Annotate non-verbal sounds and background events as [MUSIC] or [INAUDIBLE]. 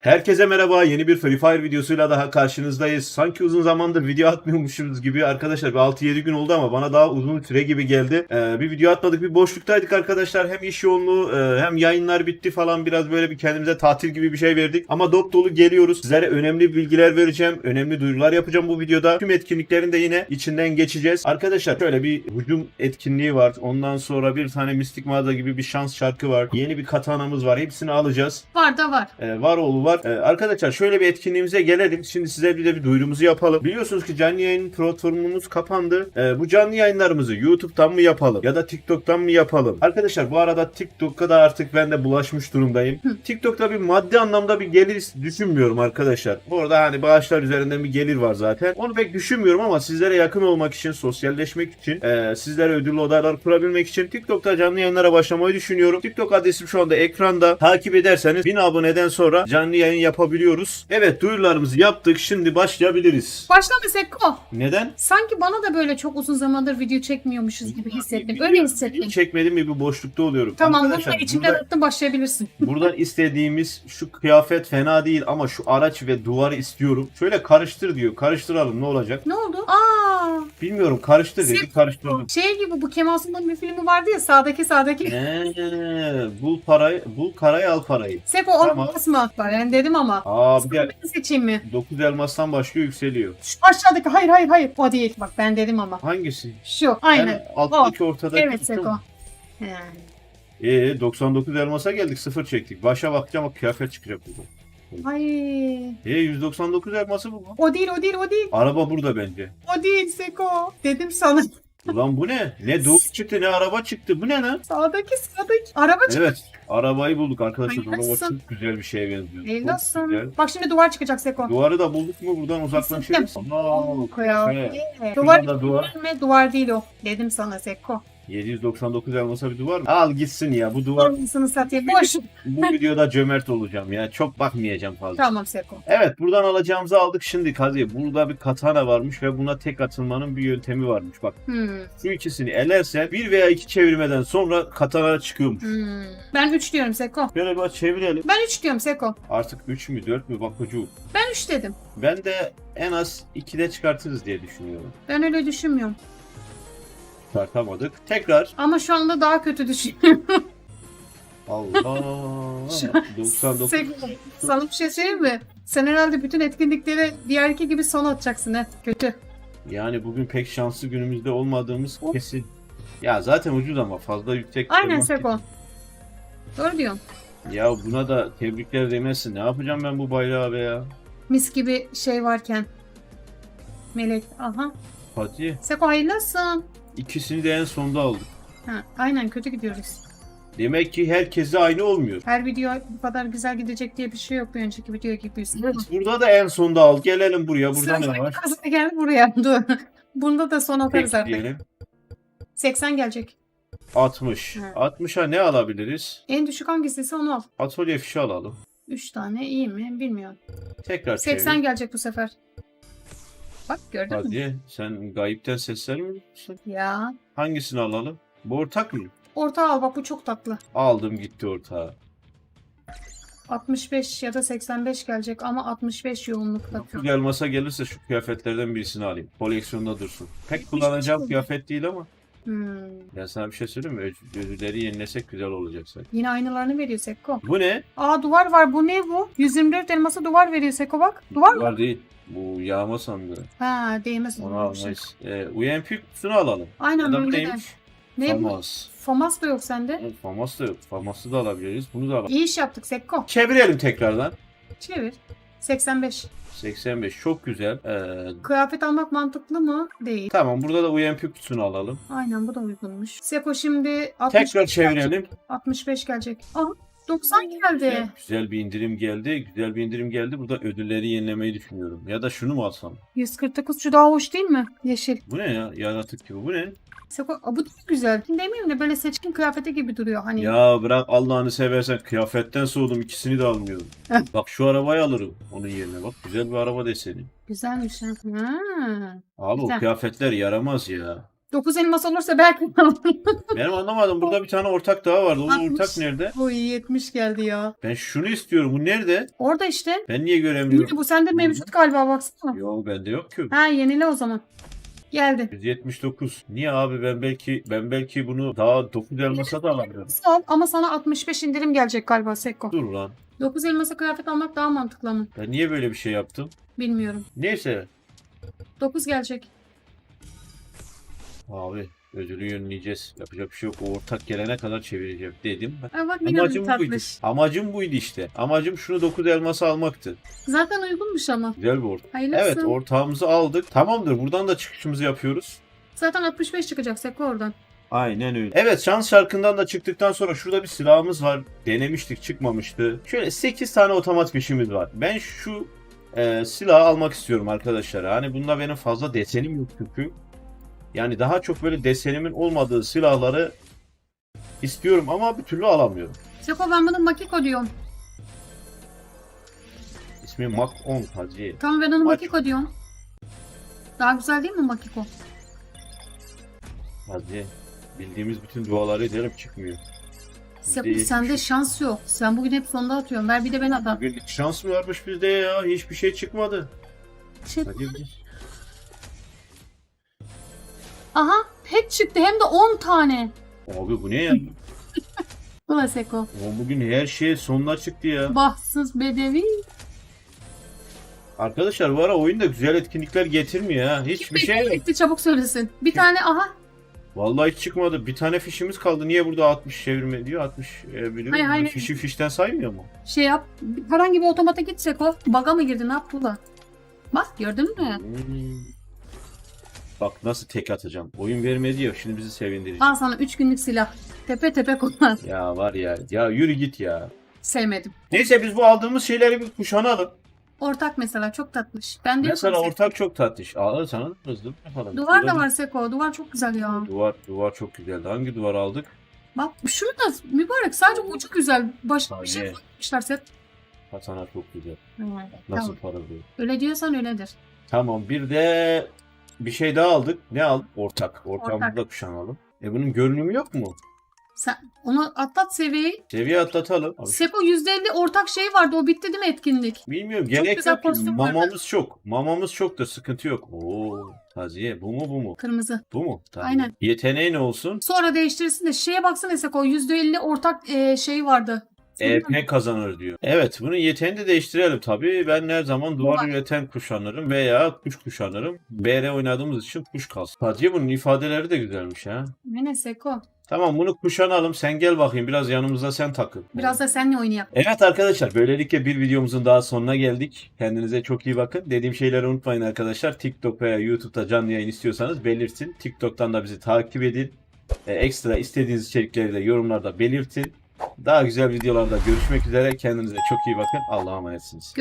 Herkese merhaba. Yeni bir Free Fire videosuyla daha karşınızdayız. Sanki uzun zamandır video atmıyormuşuz gibi arkadaşlar. Bir 6-7 gün oldu ama bana daha uzun süre gibi geldi. Ee, bir video atmadık. Bir boşluktaydık arkadaşlar. Hem iş yoğunluğu e, hem yayınlar bitti falan. Biraz böyle bir kendimize tatil gibi bir şey verdik. Ama dop dolu geliyoruz. Sizlere önemli bilgiler vereceğim. Önemli duyurular yapacağım bu videoda. Tüm etkinliklerin de yine içinden geçeceğiz. Arkadaşlar şöyle bir hücum etkinliği var. Ondan sonra bir tane mistik mağaza gibi bir şans şarkı var. Yeni bir katanamız var. Hepsini alacağız. Var da var. Ee, var oğlu var. Ee, arkadaşlar şöyle bir etkinliğimize gelelim. Şimdi size bir de bir duyurumuzu yapalım. Biliyorsunuz ki canlı yayın platformumuz kapandı. Ee, bu canlı yayınlarımızı YouTube'dan mı yapalım ya da TikTok'tan mı yapalım? Arkadaşlar bu arada TikTok'a da artık ben de bulaşmış durumdayım. TikTok'ta bir maddi anlamda bir gelir düşünmüyorum arkadaşlar. Orada hani bağışlar üzerinden bir gelir var zaten. Onu pek düşünmüyorum ama sizlere yakın olmak için, sosyalleşmek için, e, sizlere ödüllü odalar kurabilmek için TikTok'ta canlı yayınlara başlamayı düşünüyorum. TikTok adresim şu anda ekranda. Takip ederseniz 1000 aboneden sonra canlı yayın yapabiliyoruz. Evet duyurularımızı yaptık. Şimdi başlayabiliriz. Başlama Sekko. Neden? Sanki bana da böyle çok uzun zamandır video çekmiyormuşuz gibi hissettim. Öyle hissettim. Çekmedim mi bir boşlukta oluyorum. Tamam bunu Arkadaşlar, da içimden burada- attım başlayabilirsin. [LAUGHS] Buradan istediğimiz şu kıyafet fena değil ama şu araç ve duvarı istiyorum. Şöyle karıştır diyor. Karıştıralım ne olacak? Ne oldu? Aa, Bilmiyorum karıştır dedi Sek- karıştırdım. şey gibi bu Kemal Sunal'ın bir filmi vardı ya sağdaki sağdaki. Eee, bul parayı, bul karayı al parayı. Seko onu Tamam. basma. Ben dedim ama. Aa bir Ben seçeyim mi? 9 elmastan başlıyor yükseliyor. Şu aşağıdaki hayır hayır hayır. O değil. Bak ben dedim ama. Hangisi? Şu aynen. Yani alttaki ortadaki. Evet Seko. He. Ee 99 elmasa geldik sıfır çektik. Başa bakacağım bak kıyafet çıkacak burada. Ay. Ee 199 elması bu mu? O değil o değil o değil. Araba burada bence. O değil Seko. Dedim sana. Ulan bu ne? Ne duvar çıktı ne araba çıktı. Bu ne lan? Sağdaki sağdaki. Araba çıktı. Evet. Arabayı bulduk arkadaşlar. Araba çok güzel bir şeye benziyor. Çok güzel. Bak şimdi duvar çıkacak Seko. Duvarı da bulduk mu buradan uzaklaşırız. Aa, Koyalım. evet. Duvar, Duvar, da duvar. mi? Duvar değil o. Dedim sana Seko. 799 elmasa bir duvar mı? Al gitsin ya. Bu duvar Anasını satayım. Boş. bu videoda cömert olacağım ya. Çok bakmayacağım fazla. tamam Seko. Evet buradan alacağımızı aldık şimdi Kazi. Burada bir katana varmış ve buna tek atılmanın bir yöntemi varmış. Bak Hmm. şu ikisini elersen bir veya iki çevirmeden sonra katana çıkıyormuş. Hmm. Ben 3 diyorum Seko. Şöyle bir çevirelim. Ben 3 diyorum Seko. Artık 3 mü 4 mü bakıcı. Ben 3 dedim. Ben de en az 2'de çıkartırız diye düşünüyorum. Ben öyle düşünmüyorum. Çıkartamadık. Tekrar. Ama şu anda daha kötü düşünüyorum. [LAUGHS] Allah. 99. Seko. Sana bir şey söyleyeyim mi? Sen herhalde bütün etkinliklere diğerki gibi son atacaksın he. Kötü. Yani bugün pek şanslı günümüzde olmadığımız kesin. Ya zaten ucuz ama fazla yüksek. Aynen Seko. Doğru diyorsun. Ya buna da tebrikler demezsin. Ne yapacağım ben bu bayrağı be ya? Mis gibi şey varken. Melek. Aha. Fatih. Seko hayırlı olsun. İkisini de en sonda aldık. Ha, aynen kötü gidiyoruz. Demek ki herkese aynı olmuyor. Her video bu kadar güzel gidecek diye bir şey yok bir önceki video gibi. Burada da en sonda aldık. Gelelim buraya. Burada ne var? Kazana [LAUGHS] gel buraya. Dur. Bunda da son atarız artık. diyelim. 80 gelecek. 60. Hı. 60'a ne alabiliriz? En düşük hangisiyse onu al. Atölye fişi alalım. 3 tane iyi mi bilmiyorum. Tekrar 80 çevir. gelecek bu sefer. Bak gördün mü? Hadi sen gayipten sesler mi duyuyorsun? Ya. Hangisini alalım? Bu ortak mı? Orta al bak bu çok tatlı. Aldım gitti ortağa. 65 ya da 85 gelecek ama 65 yoğunlukta. Şu elmasa gelirse şu kıyafetlerden birisini alayım. Koleksiyonda dursun. Pek kullanacağım kıyafet değil ama. Hmm. Ben sana bir şey söyleyeyim mi? Öz- Ödülleri yenilesek güzel olacak sanki. Yine aynılarını veriyor Seko. Bu ne? Aa duvar var bu ne bu? 124 elması duvar veriyor Seko bak. Duvar mı? Var değil. Bu yağma sandığı. Ha değmez. Onu almayız. Ee, UMP kutusunu alalım. Aynen Adam böyle de. neymiş? Ne bu? Famas. Famas da yok sende. Evet, Famas da yok. Famas'ı da alabiliriz. Bunu da alalım. İyi iş yaptık Sekko. Çevirelim tekrardan. Çevir. 85. 85 çok güzel. Ee, Kıyafet almak mantıklı mı? Değil. tamam burada da UMP kutusunu alalım. Aynen bu da uygunmuş. Seko şimdi 60, Tekrar çevirelim. 65 gelecek. Aha 90 geldi. Güzel bir indirim geldi. Güzel bir indirim geldi. Burada ödülleri yenilemeyi düşünüyorum. Ya da şunu mu alsam? 149 şu daha hoş değil mi? Yeşil. Bu ne ya? Yaratık gibi. Bu ne? Seko Aa, bu da güzel. Demeyeyim de böyle seçkin kıyafeti gibi duruyor. Hani Ya bırak Allah'ını seversen kıyafetten soğudum. ikisini de almıyorum. bak şu arabayı alırım onun yerine. Bak güzel bir araba deseni. güzelmiş. ha. Abi o Güzel. kıyafetler yaramaz ya. 9 elmas olursa belki. Benim anlamadım. Burada bir tane ortak daha vardı. O 60. ortak nerede? Bu 70 geldi ya. Ben şunu istiyorum. Bu nerede? Orada işte. Ben niye göremiyorum? Bu sende mevcut galiba baksana. Yok bende yok ki. Ha yenile o zaman. Geldi. 179. Niye abi ben belki ben belki bunu daha 9 elmasa da alabilirim. Sağ ol ama sana 65 indirim gelecek galiba Sekko. Dur lan. 9 elmasa kıyafet almak daha mantıklı mı? Ben niye böyle bir şey yaptım? Bilmiyorum. Neyse. 9 gelecek. Abi ödülü yönleyeceğiz. Yapacak bir şey yok. O ortak gelene kadar çevireceğim dedim. Ha bak yine Amacım buydu. tatlış. Amacım buydu işte. Amacım şunu 9 elması almaktı. Zaten uygunmuş ama. Güzel bir ortak. Hayırlısı. Evet ortağımızı aldık. Tamamdır. Buradan da çıkışımızı yapıyoruz. Zaten 65 çıkacak Sekko oradan. Aynen öyle. Evet şans şarkından da çıktıktan sonra şurada bir silahımız var. Denemiştik çıkmamıştı. Şöyle 8 tane otomatik fişimiz var. Ben şu e, silahı almak istiyorum arkadaşlar. Hani bunda benim fazla desenim yok çünkü. Yani daha çok böyle desenimin olmadığı silahları istiyorum ama bir türlü alamıyorum. Sekko ben bunu Makiko diyorum. İsmi Mak 10 Hacı. Tamam ben onu Mak- Makiko diyorum. Daha güzel değil mi Makiko? Hacı. Bildiğimiz bütün duaları ederim çıkmıyor. Sekko Değil. sende şans yok. Sen bugün hep sonda atıyorsun. Ver bir de ben atam. Bugün şans mı varmış bizde ya? Hiçbir şey çıkmadı. Şey... Hadi. Aha pet çıktı hem de 10 tane. Abi bu ne ya? [LAUGHS] Ulan Seko. Ama bugün her şey sonuna çıktı ya. Bahtsız bedevi. Arkadaşlar bu ara oyunda güzel etkinlikler getirmiyor ha. Hiçbir şey yok. Gitti çabuk söylesin. Bir tane aha. Vallahi hiç çıkmadı. Bir tane fişimiz kaldı. Niye burada 60 çevirme diyor? 60 e, biliyor Hayır, musun? hayır. Fişi fişten saymıyor mu? Şey yap. Herhangi bir otomata git Seko. Baga mı girdi ne yaptı ulan? Bak gördün mü? Hmm. Bak nasıl tek atacağım. Oyun vermedi ya. Şimdi bizi sevindirecek. Al sana 3 günlük silah. Tepe tepe kullan. Ya var ya. Ya yürü git ya. Sevmedim. Neyse biz bu aldığımız şeyleri bir kuşanalım. Ortak mesela çok tatlış. Ben de Mesela ortak çok tatlış. Aa sana da yapalım. Duvar da Şurada var Seko. Duvar çok güzel ya. Duvar, duvar çok güzeldi. Hangi duvar aldık? Bak şunu da mübarek sadece ucu güzel. Başka bir şey Tabii. koymuşlar set. Katana çok güzel. Tamam. Nasıl parlıyor? Öyle diyorsan öyledir. Tamam bir de bir şey daha aldık. Ne aldık? Ortak. Ortağımızı Ortak. da kuşanalım. E bunun görünümü yok mu? Sen onu atlat seviyeyi. Seviye atlatalım. Abi, Seko %50 ortak şey vardı. O bitti değil mi etkinlik? bilmiyorum gerek güzel yok ki. kostüm vardı. Mamamız çok. Mamamız çok da sıkıntı yok. Oo, Taziye bu mu bu mu? Kırmızı. Bu mu? Tamam. Aynen. Yeteneği ne olsun? Sonra değiştirirsin de şeye baksana Seko %50 ortak e, şey vardı. EP kazanır diyor. Evet bunun yeteneğini de değiştirelim tabii. Ben her zaman duvar üreten kuşanırım veya kuş kuşanırım. BR oynadığımız için kuş kalsın. Taziye bunun ifadeleri de güzelmiş ha. Ne Seko? Tamam bunu kuşanalım. Sen gel bakayım biraz yanımızda sen takıl. Biraz da seninle oynayalım. Evet arkadaşlar böylelikle bir videomuzun daha sonuna geldik. Kendinize çok iyi bakın. Dediğim şeyleri unutmayın arkadaşlar. TikTok veya YouTube'da canlı yayın istiyorsanız belirtin. TikTok'tan da bizi takip edin. Ee, ekstra istediğiniz içerikleri de yorumlarda belirtin. Daha güzel videolarda görüşmek üzere. Kendinize çok iyi bakın. Allah'a emanetsiniz.